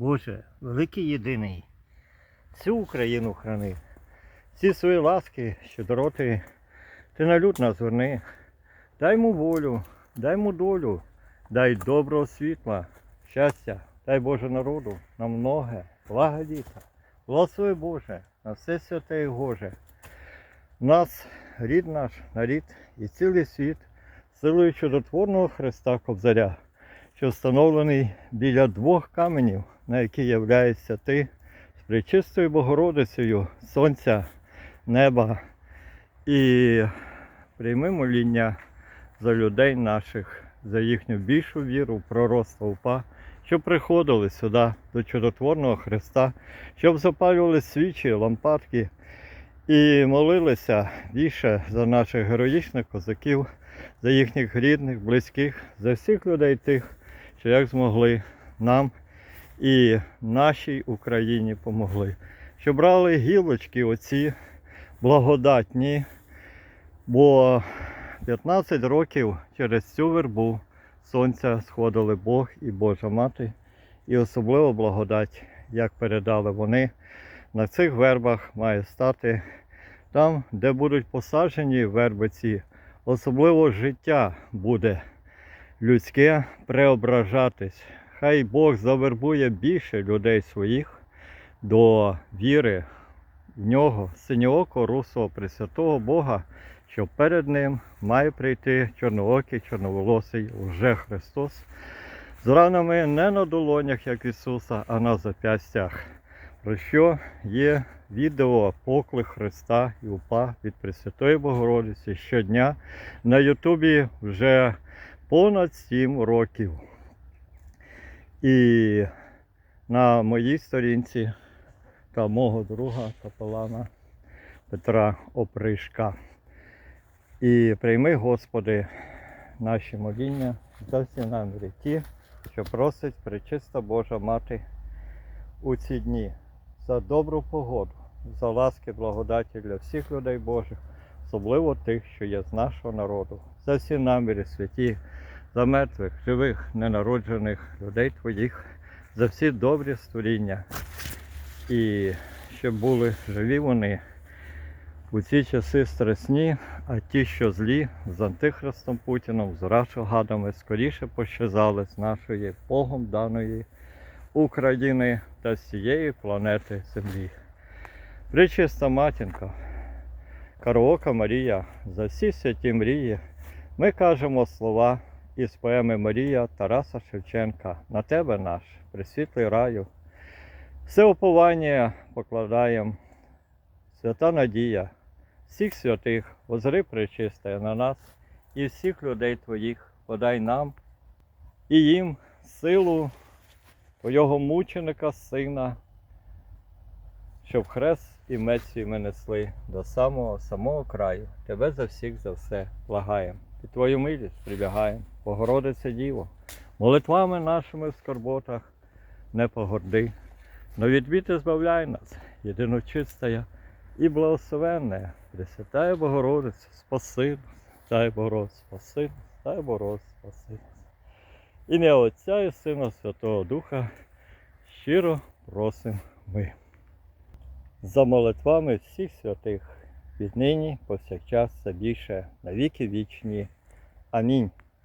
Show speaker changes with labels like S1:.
S1: Боже, великий єдиний, всю Україну храни, всі свої ласки, щедроти, ти на люд зверни. Дай йому волю, дай йому долю, дай доброго світла, щастя, дай Боже народу, на многе, блага літа. Благослови Боже, на все святе і Гоже. Нас, рід наш, нарід і цілий світ, силою чудотворного Христа Кобзаря, що встановлений біля двох каменів, на які являєшся ти, з пречистою Богородицею, Сонця, неба, і прийми моління за людей наших, за їхню більшу віру, в пророцтво УПА, що приходили сюди до чудотворного Христа, щоб запалювали свічі, лампадки і молилися більше за наших героїчних козаків, за їхніх рідних, близьких, за всіх людей тих, що як змогли нам і нашій Україні помогли. Що брали гілочки оці благодатні, бо 15 років через цю вербу сонця сходили Бог і Божа Мати, і особливо благодать, як передали вони, на цих вербах має стати там, де будуть посаджені верби ці, особливо життя буде людське преображатись. Хай Бог завербує більше людей своїх до віри в нього, синьоокого русого Пресвятого Бога, що перед ним має прийти чорноокий, чорноволосий уже Христос з ранами не на долонях, як Ісуса, а на зап'ястях. Про що є відео поклик Христа і УПА від Пресвятої Богородиці щодня на Ютубі вже понад 7 років. І на моїй сторінці та мого друга капелана Петра Опришка. І прийми, Господи, наші моління за всі наміри ті, що просить Пречиста Божа Мати у ці дні за добру погоду, за ласки благодаті для всіх людей Божих, особливо тих, що є з нашого народу, за всі наміри святі, за мертвих, живих, ненароджених людей Твоїх, за всі добрі створіння. І щоб були живі вони у ці часи страсні, а ті, що злі, з Антихристом Путіном, з рашогадами, скоріше пощазали з нашої Богом даної України та з цієї планети Землі. Пречиста матінка, Караока Марія, за всі святі мрії, ми кажемо слова із поеми Марія Тараса Шевченка на тебе наш, присвітлий раю. Все уповання покладаємо, свята надія, всіх святих, озри пречистає на нас і всіх людей Твоїх, подай нам і їм силу Твого мученика, сина, щоб хрест і мець ми несли до самого самого краю. Тебе за всіх за все благаємо. Під Твою милість прибігаємо, Богородице Діво, молитвами нашими в скорботах не погорди. Но від біди збавляй нас, єдиночистая і благословенне, Пресвятая Богородиця, спаси нас, дай Богородиць, спаси нас, дай Богородиць, спаси нас. Ім'я Отця і Сина Святого Духа щиро просимо ми. За молитвами всіх святих, віднині, повсякчас, все більше, на віки вічні. Амінь.